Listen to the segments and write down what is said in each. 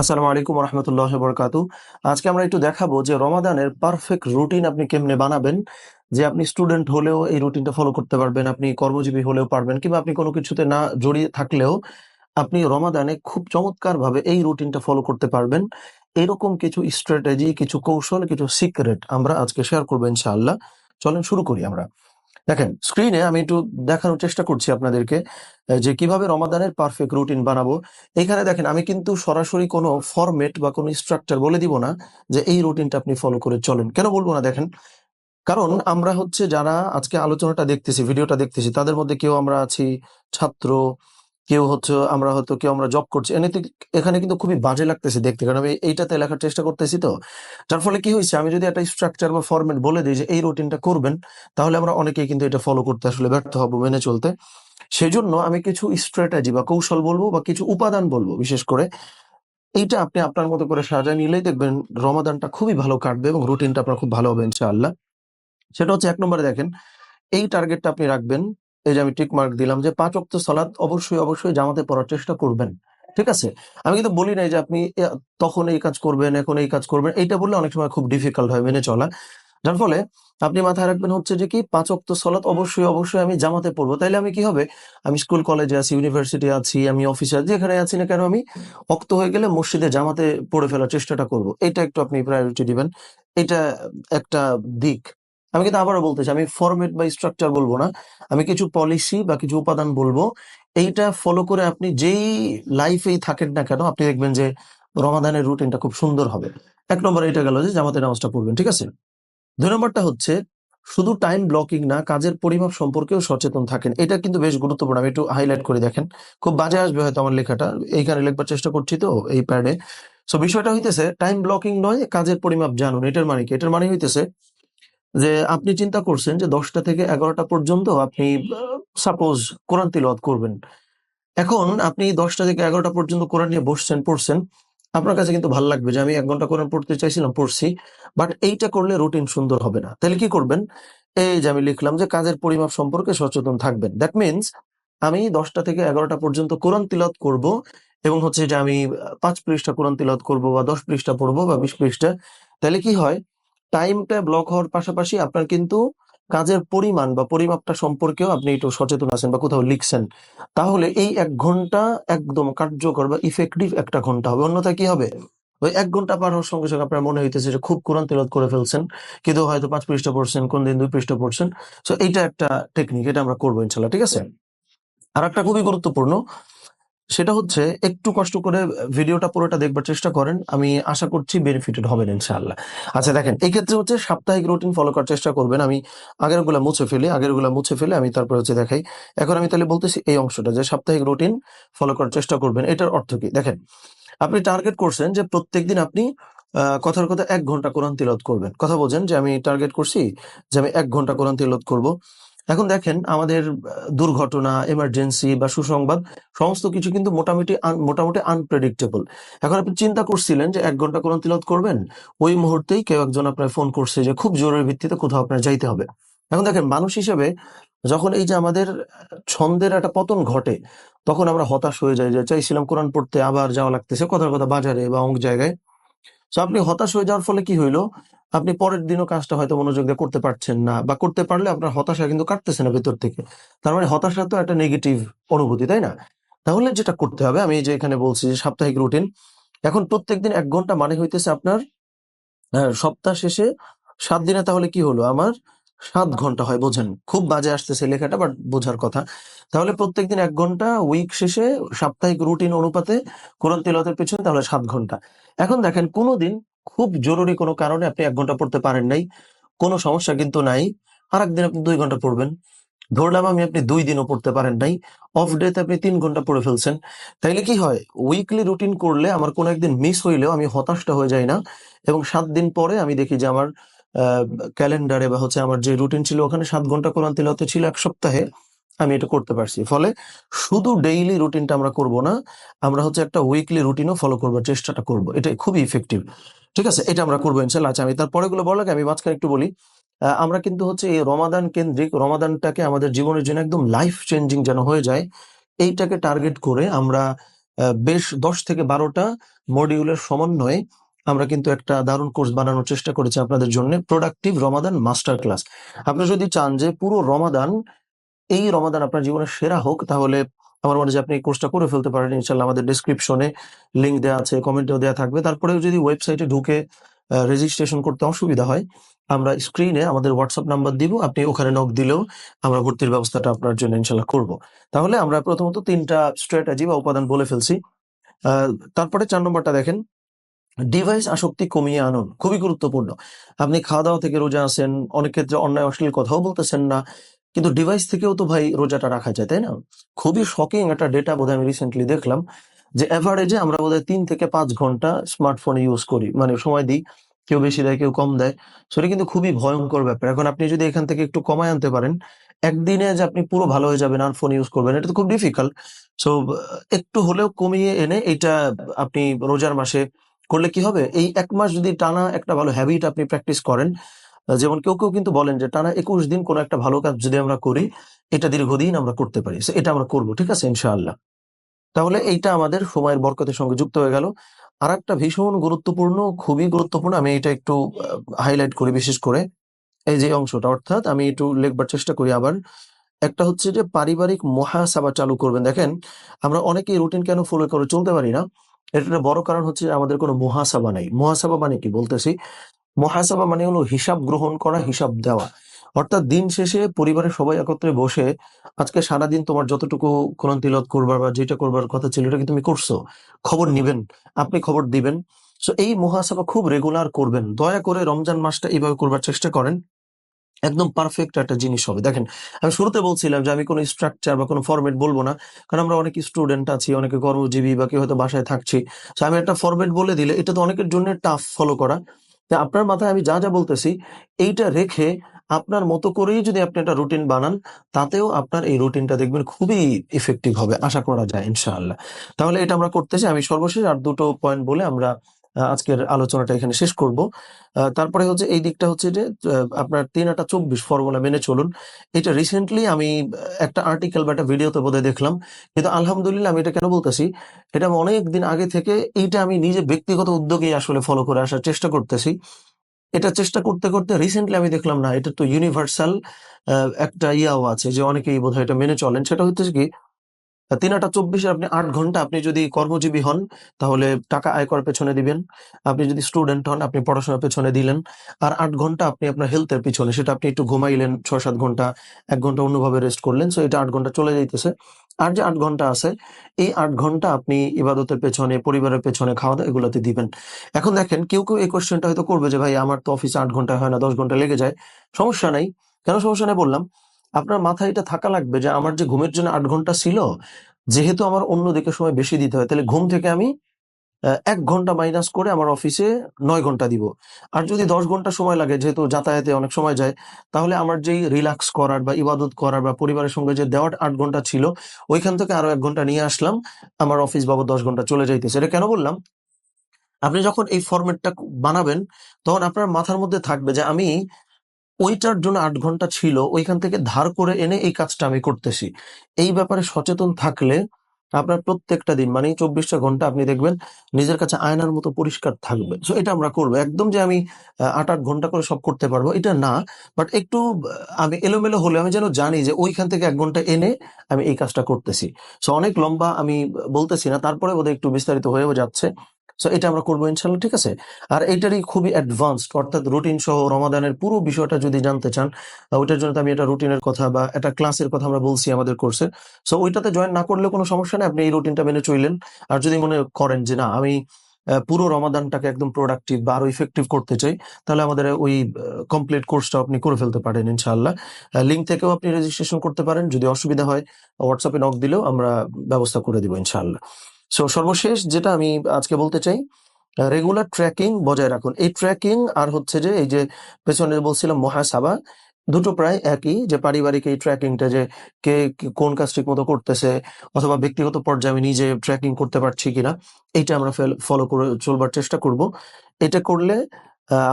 আসসালামু আলাইকুম রহমতুল্লাহ বরকাতু আজকে আমরা একটু দেখাবো যে রমাদানের পারফেক্ট রুটিন আপনি কেমনে বানাবেন, যে আপনি স্টুডেন্ট হলেও এই রুটিনটা ফলো করতে পারবেন, আপনি কর্মজীবী হলেও পারবেন, কিংবা আপনি কোনো কিছুতে না জড়িয়ে থাকলেও আপনি রমাদানে খুব চমৎকার ভাবে এই রুটিনটা ফলো করতে পারবেন। এরকম কিছু স্ট্র্যাটেজি কিছু কৌশল, কিছু সিক্রেট আমরা আজকে শেয়ার করব ইনশাআল্লাহ। চলেন শুরু করি আমরা। দেখেন স্ক্রিনে আমি একটু দেখানোর চেষ্টা করছি আপনাদেরকে যে কীভাবে রমাদানের পারফেক্ট রুটিন বানাবো। এখানে দেখেন, আমি কিন্তু সরাসরি কোনো ফরম্যাট বা কোনো স্ট্রাকচার বলে দিব না যে এই রুটিনটা আপনি ফলো করে চলেন। কেন বলব না দেখেন? কারণ আমরা হচ্ছে যারা আজকে আলোচনাটা দেখতেছি ভিডিওটা দেখতেছি, তাদের মধ্যে কেউ আমরা আছি ছাত্র কেউ হচ্ছে, আমরা হয়তো কেউ আমরা জব করছি। এনে এখানে কিন্তু খুবই বাজে লাগতেছে দেখতে। কারণ আমি এইটাতে লেখার চেষ্টা করতেছি তো। যার ফলে কি হয়েছে, আমি যদি একটা স্ট্রাকচার বা ফরম্যাট বলে দিই যে, এই রুটিনটা করবেন, তাহলে আমরা অনেকেই কিন্তু এটা ফলো করতে আসলে ব্যর্থ হব মেনে চলতে। সেই জন্য আমি কিছু স্ট্র্যাটেজি বা কৌশল বলব বা কিছু উপাদান বলব। বিশেষ করে এইটা আপনি আপনার মতো করে সাজায় নিলেই দেখবেন রমাদানটা খুবই ভালো কাটবে এবং রুটিনটা আপনার খুব ভালো হবে ইনশাআল্লাহ। সেটা হচ্ছে এক নম্বরে দেখেন, এই টার্গেটটা আপনি রাখবেন এই যে আমি টিক মার্ক দিলাম যে পাঁচ অক্ত সালাদ অবশ্যই অবশ্যই জামাতে পড়ার চেষ্টা করবেন, ঠিক আছে? আমি কিন্তু বলি নাই যে আপনি তখন এই কাজ করবেন, এখন এই কাজ করবেন, এইটা বললে অনেক সময় খুব ডিফিকাল্ট হয় মেনে চলা। যার ফলে আপনি মাথায় রাখবেন হচ্ছে যে কি, পাঁচ অক্ত সলাৎ অবশ্যই অবশ্যই আমি জামাতে পড়ব। তাইলে আমি কি হবে? আমি স্কুল কলেজে আছি ইউনিভার্সিটি আছি, আমি অফিসে আছি, যেখানে আছি না কেন আমি অক্ত হয়ে গেলে মসজিদে জামাতে পড়ে ফেলার চেষ্টাটা করব। এটা একটু আপনি প্রায়োরিটি দিবেন। এটা একটা দিক। আমি কিন্তু আবারও বলতেছি আমি ফরম্যাট বা স্ট্রাকচার বলব না, আমি কিছু পলিসি বা কিছু উপাদান বলব। এইটা ফলো করে আপনি যেই লাইফেই থাকেন না কেন, আপনি দেখবেন যে রমাদানের রুটিনটা খুব সুন্দর হবে। এক নম্বর এটা গেল যে জামাতে নামাজটা পড়বেন, ঠিক আছে? দুই নম্বরটা হচ্ছে শুধু টাইম ব্লকিং না, কাজের পরিমাপ সম্পর্কেও সচেতন থাকেন। এটা কিন্তু বেশ গুরুত্বপূর্ণ, আমি একটু হাইলাইট করে দেখেন। খুব বাজে আসবে হয়তো আমার লেখাটা, এইখানে লেখবার চেষ্টা করছি তো এই প্যাডে সো বিষয়টা হইতেছে টাইম ব্লকিং নয়, কাজের পরিমাপ জানুন, এটার মানে কি? এটার মানে হইতেছে যে আপনি চিন্তা করছেন যে দশটা থেকে এগারোটা পর্যন্ত আপনি সাপোজ কোরআন তিলওয়াত করবেন। এখন আপনি দশটা থেকে এগারোটা পর্যন্ত কোরআন নিয়ে বসছেন, পড়ছেন, আপনার কাছে কিন্তু ভালো লাগবে যে আমি এক ঘণ্টা কোরআন পড়তে চাইছিলাম, পড়ছি বাট এইটা করলে রুটিন সুন্দর হবে না। তাহলে কি করবেন? এই যে আমি লিখলাম যে কাজের পরিমাপ সম্পর্কে সচেতন থাকবেন। দ্যাট মিনস আমি দশটা থেকে এগারোটা পর্যন্ত কোরআন তিলত করব এবং হচ্ছে যে আমি পাঁচ পৃষ্ঠা কোরআন তিলত করব বা দশ পৃষ্ঠা পড়ব বা বিশ পৃষ্ঠা। তাহলে কি হয়? টাইমটা ব্লক হওয়ার পাশাপাশি আপনার কিন্তু কাজের পরিমাণ বা পরিমাপটা সম্পর্কেও আপনি একটু সচেতন আছেন বা কোথাও লিখছেন। তাহলে এই এক ঘণ্টা একদম কার্যকর বা ইফেক্টিভ একটা ঘণ্টা হবে। অন্যথায় কি হবে? ওই এক ঘণ্টা পার হওয়ার সঙ্গে সঙ্গে আপনার মনে হইতেছে যে খুব কোরআন তেলাওয়াত করে ফেলছেন কিন্তু হয়তো পাঁচ পৃষ্ঠা পড়ছেন কোন দিন দুই পৃষ্ঠা পড়ছেন। সো এইটা একটা টেকনিক এটা আমরা করব ইনশাল্লাহ ঠিক আছে? আর একটা খুবই গুরুত্বপূর্ণ সেটা হচ্ছে একটু কষ্ট করে ভিডিওটা পুরোটা দেখবার চেষ্টা করেন আমি আশা করছি বেনিফিটেড হবেন ইনশাআল্লাহ। আচ্ছা দেখেন এই ক্ষেত্রে হচ্ছে সাপ্তাহিক রুটিন ফলো করার চেষ্টা করবেন। আমি আগেরগুলা মুছে ফেলি আগেরগুলা মুছে ফেলে আমি তারপর হচ্ছে দেখাই। এখন আমি তাহলে বলতেছি এই অংশটা যে সাপ্তাহিক রুটিন ফলো করার চেষ্টা করবেন এটার অর্থ কি? দেখেন আপনি টার্গেট করছেন যে প্রত্যেকদিন আপনি আহ, কথার কথা এক ঘণ্টা কোরআন তিলত করবেন। কথা বোঝেন যে আমি টার্গেট করছি যে আমি এক ঘণ্টা কোরআন তিলত করব। এখন দেখেন আমাদের দুর্ঘটনা এমার্জেন্সি বা সুসংবাদ, সমস্ত কিছু কিন্তু মোটামুটি মোটামুটি আনপ্রেডিক্টেবল এখন আপনি চিন্তা করছিলেন যে এক ঘণ্টা কোরআন তিলত করবেন? ওই মুহূর্তেই কেউ একজন আপনার ফোন করছে যে খুব জরুরি ভিত্তিতে কোথাও আপনার যাইতে হবে। এখন দেখেন, মানুষ হিসেবে যখন এই যে আমাদের, ছন্দের একটা পতন ঘটে, তখন আমরা হতাশ হয়ে যাই যে চাইছিলাম কোরআন পড়তে আবার যাওয়া লাগতেছে, কথার কথা বাজারে বা অনেক জায়গায়। তো আপনি হতাশ হয়ে যাওয়ার ফলে কি হইল? আপনি পরের দিনও কাজটা হয়তো মনোযোগ দিয়ে করতে পারছেন না বা করতে পারলে আপনার হতাশা কিন্তু কাটতেছে না ভেতর থেকে। তার মানে হতাশা তো একটা নেগেটিভ অনুভূতি তাই না? তাহলে যেটা করতে হবে আমি যে এখানে বলছি যে সাপ্তাহিক রুটিন এখন প্রত্যেক দিন এক ঘণ্টা মানে হইতেছে আপনার আহ, সপ্তাহ শেষে সাত দিনে তাহলে কি হলো? আমার সাত ঘণ্টা হয়, বোঝেন। খুব বাজে আসতেছে লেখাটা বাট বোঝার কথা। তাহলে প্রত্যেকদিন এক ঘণ্টা উইক শেষে সাপ্তাহিক রুটিন অনুপাতে কোরআন তেলাওয়াতের পেছনে তাহলে সাত ঘণ্টা। এখন দেখেন, কোনোদিন খুব জরুরি কোনো কারণে আপনি এক ঘণ্টা পড়তে পারেন নাই। কোনো সমস্যা কিন্তু নাই। আর একদিন আপনি দুই ঘণ্টা পড়বেন। ধরলাম আমি আপনি দুই দিনও পড়তে পারেন নাই। অফ ডেতে আপনি তিন ঘণ্টা পড়ে ফেলছেন। তাইলে কি হয়? উইকলি রুটিন করলে আমার কোনো একদিন মিস হইলেও আমি হতাশটা হয়ে যাই না। এবং সাত দিন পরে আমি দেখি যে আমার ক্যালেন্ডারে বা হচ্ছে আমার যে রুটিন ছিল, ওখানে সাত ঘণ্টা কোরআন তেলাওয়াতে ছিল এক সপ্তাহে, আমি এটা করতে পারছি। ফলে শুধু ডেইলি রুটিনটা আমরা করব না, আমরা হচ্ছে একটা উইকলি রুটিনও ফলো করবার চেষ্টাটা করব। এটা খুবই ইফেক্টিভ ঠিক আছে? এটা আমরা করব ইনশাল্লাহ আচ্ছা আমি তারপরে গুলো বলাকে আমি মাঝখানে একটু বলি আমরা কিন্তু হচ্ছে এই রমাদান কেন্দ্রিক, রমাদানটাকে আমাদের জীবনের জন্য একদম লাইফ চেঞ্জিং যেন হয়ে যায়, এইটাকে টার্গেট করে আমরা বেশ দশ থেকে বারোটা মডিউলের সমন্বয়ে আমরা কিন্তু একটা দারুণ কোর্স বানানোর চেষ্টা করেছি আপনাদের জন্য প্রোডাক্টিভ রমাদান মাস্টার ক্লাস আপনি যদি চান যে পুরো রমাদান এই রমাদান আপনার জীবনের সেরা হোক, তাহলে আমার মনে হয় আপনি এই কোর্সটা করে ফেলতে পারেন। ইনশাল্লাহ আমাদের ডিসক্রিপশনে লিঙ্ক দেওয়া আছে কমেন্টেও দেওয়া থাকবে। তারপরেও যদি ওয়েবসাইটে ঢুকে রেজিস্ট্রেশন করতে অসুবিধা হয়, আমরা স্ক্রিনে আমাদের হোয়াটসঅ্যাপ নাম্বার দিব, আপনি ওখানে নক দিলেও আমরা ভর্তির ব্যবস্থাটা আপনার জন্য ইনশাল্লাহ করব। তাহলে আমরা প্রথমত তিনটা স্ট্র্যাটেজি বা উপাদান বলে ফেলছি। তারপরে চার নম্বরটা দেখেন। ডিভাইস আসক্তি কমিয়ে আনুন, খুবই গুরুত্বপূর্ণ। আপনি খাওয়া দাওয়া থেকে রোজা আছেন অনেক ক্ষেত্রে অন্যায় অশ্লীল কথাও বলতেছেন না, কিন্তু ডিভাইস থেকেও তো ভাই রোজাটা রাখা যায়, তাই না? খুবই শকিং একটা ডেটা বোধহয় আমি রিসেন্টলি দেখলাম যে এভারেজে আমরা বোধহয় তিন থেকে পাঁচ ঘণ্টা স্মার্টফোন ইউজ করি মানে সময় দিই, কেউ বেশি দেয়, কেউ কম দেয়। সেটা কিন্তু খুবই ভয়ঙ্কর ব্যাপার। এখন আপনি যদি এখান থেকে একটু কমায় আনতে পারেন, একদিনে যে আপনি পুরো ভালো হয়ে যাবেন আর ফোন ইউজ করবেন, এটা তো খুব ডিফিকাল্ট সো একটু হলেও কমিয়ে এনে এটা আপনি রোজার মাসে করলে কি হবে? এই এক মাস যদি টানা একটা ভালো হ্যাবিট আপনি প্র্যাকটিস করেন যেমন কেউ কেউ কিন্তু বলেন যে, টানা একুশ দিন কোনো একটা ভালো কাজ যদি আমরা করি, এটা দীর্ঘদিন আমরা করতে পারি। এটা আমরা করব, ঠিক আছে? ইনশাআল্লাহ। তাহলে এইটা আমাদের সময়ের বরকতের সঙ্গে যুক্ত হয়ে গেল। আর একটা ভীষণ গুরুত্বপূর্ণ, খুবই গুরুত্বপূর্ণ, আমি এটা একটু হাইলাইট করি বিশেষ করে, এই যে অংশটা। অর্থাৎ আমি একটু লেখবার চেষ্টা করি আবার। একটা হচ্ছে যে, পারিবারিক মহাসাবা চালু করবেন। দেখেন, আমরা অনেকেই রুটিন কেন ফলো করে চলতে পারি না? এর একটা বড় কারণ হচ্ছে আমাদের কোনো মহাসাবা নেই। মহাসাবা মানে কি? বলতেছি মহাসাবা মানে হলো হিসাব গ্রহণ করা হিসাব দেওয়া। অর্থাৎ দিন শেষে পরিবারের সবাই একত্রে বসে আজকে সারাদিন তোমার যতটুকু কোরআন তিলত করবার বা যেটা করবার কথা ছিল এটা কি তুমি করছ। খবর নিবেন আপনি খবর দিবেন। সো এই মহাসভা খুব রেগুলার করবেন। দয়া করে রমজান মাসটা এইভাবে করবার চেষ্টা করেন। একদম পারফেক্ট একটা জিনিস হবে। দেখেন, আমি শুরুতে বলছিলাম যে আমি কোনো স্ট্রাকচার বা কোনো ফরম্যাট বলব না, কারণ আমরা অনেক স্টুডেন্ট আছি, অনেকে কর্মজীবী বা কেউ হয়তো বাসায় থাকছি। তো আমি একটা ফরম্যাট বলে দিলে এটা তো অনেকের জন্য টাফ ফলো করা। তা আপনার মাথায় আমি যা যা বলতেছি, এইটা রেখে আপনার মতো করেই যদি আপনি একটা রুটিন বানান, তাতেও আপনার এই রুটিনটা দেখবেন খুবই ইফেক্টিভ হবে, আশা করা যায় ইনশাআল্লাহ। তাহলে এটা আমরা করতেছি আমি সর্বশেষ আর দুটো পয়েন্ট বলে আমরা আজকের আলোচনাটা এখানে শেষ করব। তারপরে হচ্ছে এই দিকটা হচ্ছে যে আপনার তিন আটা চব্বিশ ফর্মুলা মেনে চলুন। এটা রিসেন্টলি আমি একটা আর্টিকেল বা একটা ভিডিওতে বোধহয় দেখলাম। কিন্তু আলহামদুলিল্লাহ আমি এটা কেন বলতেছি? এটা আমি অনেক দিন আগে থেকে এইটা আমি নিজে ব্যক্তিগত উদ্যোগে আসলে ফলো করে আসার চেষ্টা করতেছি। এটা চেষ্টা করতে করতে রিসেন্টলি আমি দেখলাম না, এটা তো ইউনিভার্সাল একটা ইয়াও আছে যে অনেকেই বোধহয় এটা মেনে চলেন। সেটা হচ্ছে কি তিন আটা চব্বিশে আপনি আট ঘণ্টা আপনি যদি কর্মজীবী হন, তাহলে টাকা আয় করার পেছনে দিবেন। আপনি যদি স্টুডেন্ট হন, আপনি পড়াশোনার পেছনে দিলেন। আর আট ঘণ্টা আপনি আপনার হেলথের পিছনে, সেটা আপনি একটু ঘুমাইলেন ছয় সাত ঘণ্টা, এক ঘণ্টা অন্যভাবে রেস্ট করলেন সো এটা আট ঘণ্টা চলে যাইতেছে। আর যে আট ঘণ্টা আছে, এই আট ঘণ্টা আপনি ইবাদতের পেছনে, পরিবারের পেছনে খাওয়া দাওয়া এগুলোতে দিবেন। এখন দেখেন, কেউ কেউ এই কোয়েশ্চেনটা হয়তো করবে যে, ভাই, আমার তো অফিসে আট ঘণ্টা হয় না, দশ ঘণ্টা লেগে যায়। সমস্যা নাই। কেন সমস্যা নেই বললাম? আপনার মাথায় এটা থাকা লাগবে যে আমার যে ঘুমের জন্য আট ঘণ্টা ছিল, যেহেতু আমার অন্য দিকে সময় বেশি দিতে হয়, তাহলে ঘুম থেকে আমি এক ঘণ্টা মাইনাস করে আমার অফিসে নয় ঘণ্টা দিব। আর যদি দশ ঘণ্টা সময় লাগে, যেহেতু যাতায়াতে অনেক সময় যায়, তাহলে আমার যেই রিল্যাক্স করার বা ইবাদত করার বা পরিবারের সঙ্গে যে দেওয়ার আট ঘণ্টা ছিল, ওইখান থেকে আরও এক ঘণ্টা নিয়ে আসলাম, আমার অফিস বাবদ দশ ঘণ্টা চলে যাইতেছে। এটা কেন বললাম? আপনি যখন এই ফরম্যাটটা বানাবেন, তখন আপনার মাথার মধ্যে থাকবে যে আমি ওইটার জন্য আট ঘণ্টা ছিল, ওইখান থেকে ধার করে এনে এই কাজটা আমি করতেছি। এই ব্যাপারে সচেতন থাকলে আপনার প্রত্যেকটা দিন মানে চব্বিশটা ঘণ্টা আপনি দেখবেন নিজের কাছে আয়নার মতো পরিষ্কার থাকবে। সো এটা আমরা করব। একদম যে আমি আট আট ঘণ্টা করে সব করতে পারব, এটা না। বাট একটু আমি এলোমেলো হলে আমি যেন জানি যে ওইখান থেকে এক ঘণ্টা এনে আমি এই কাজটা করতেছি। সো অনেক লম্বা আমি বলতেছি না, তারপরে বোধহয় একটু বিস্তারিত হয়েও যাচ্ছে। সো এটা আমরা করব ইনশাল্লাহ, ঠিক আছে? আর এটারই খুবই অ্যাডভান্সড অর্থাৎ রুটিন সহ রমাদানের পুরো বিষয়টা যদি জানতে চান ওইটার জন্য আমি এটা রুটিনের কথা বা একটা ক্লাসের কথা আমরা বলছি আমাদের কোর্সের সো ওইটাতে জয়েন না করলে কোনো সমস্যা নেই, আপনি এই রুটিনটা মেনে চললেন। আর যদি মনে করেন যে না, আমি পুরো রমাদানটাকে একদম প্রোডাক্টিভ বা আরও ইফেক্টিভ করতে চাই, তাহলে আমাদের ওই কমপ্লিট কোর্সটা আপনি করে ফেলতে পারেন ইনশাআল্লাহ। লিঙ্ক থেকেও আপনি রেজিস্ট্রেশন করতে পারেন, যদি অসুবিধা হয় হোয়াটসঅ্যাপে নক দিলেও আমরা ব্যবস্থা করে দিব ইনশাআল্লাহ। সো সর্বশেষ যেটা আমি আজকে বলতে চাই রেগুলার ট্র্যাকিং বজায় রাখুন। এই ট্র্যাকিং আর হচ্ছে যে, এই যে পেছনে বলছিলাম মহাসাবা, দুটো প্রায় একই যে পারিবারিক এই ট্র্যাকিংটা যে কে কোন কাজ ঠিক মতো করতেছে অথবা ব্যক্তিগত পর্যায়ে আমি নিজে ট্র্যাকিং করতে পারছি কিনা, এইটা আমরা ফলো করে চলবার চেষ্টা করব। এটা করলে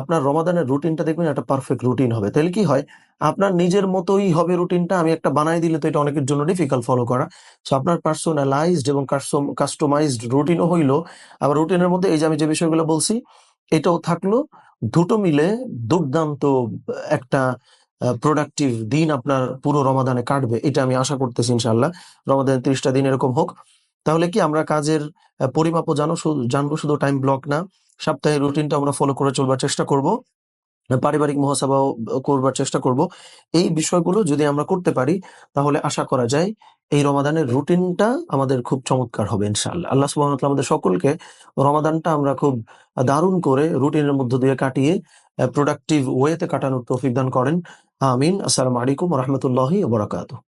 আপনার রমাদানের রুটিনটা দেখবেন একটা পারফেক্ট রুটিন হবে। তাহলে কি হয়? আপনার নিজের মতোই হবে রুটিনটা। আমি একটা বানাই দিলে তো এটা অনেকের জন্য ডিফিকাল্ট ফলো করা। সো আপনার পার্সোনালাইজড এবং কাস্টম কাস্টমাইজড রুটিনও হইল। আবার রুটিনের মধ্যে এই যে আমি যে বিষয়গুলো বলছি, এটাও থাকল। দুটো মিলে দুর্দান্ত একটা প্রোডাক্টিভ দিন আপনার পুরো রমাদানে কাটবে। এটা আমি আশা করতেছি ইনশাআল্লাহ। রমাদানের ৩০ টা দিন এরকম হোক। তাহলে কি আমরা কাজের পরিমাপও জানো জানব শুধু টাইম ব্লক না। সাপ্তাহিক রুটিনটা আমরা ফলো করে চলবার চেষ্টা করব। পারিবারিক মুহাসাবাও ব করবার চেষ্টা করব। এই বিষয়গুলো যদি আমরা করতে পারি, তাহলে আশা করা যায় এই রমাদানের রুটিনটা আমাদের খুব চমৎকার হবে ইনশাআল্লাহ। আল্লাহ তাআলা আমাদের সকলকে রমাদানটা আমরা খুব দারুণ করে রুটিনের মধ্য দিয়ে কাটিয়ে প্রোডাক্টিভ ওয়েতে কাটানোর তৌফিক দান করেন। আমিন। আসসালামু আলাইকুম রাহমাতুল্লাহি ওয়া বারাকাতুহু।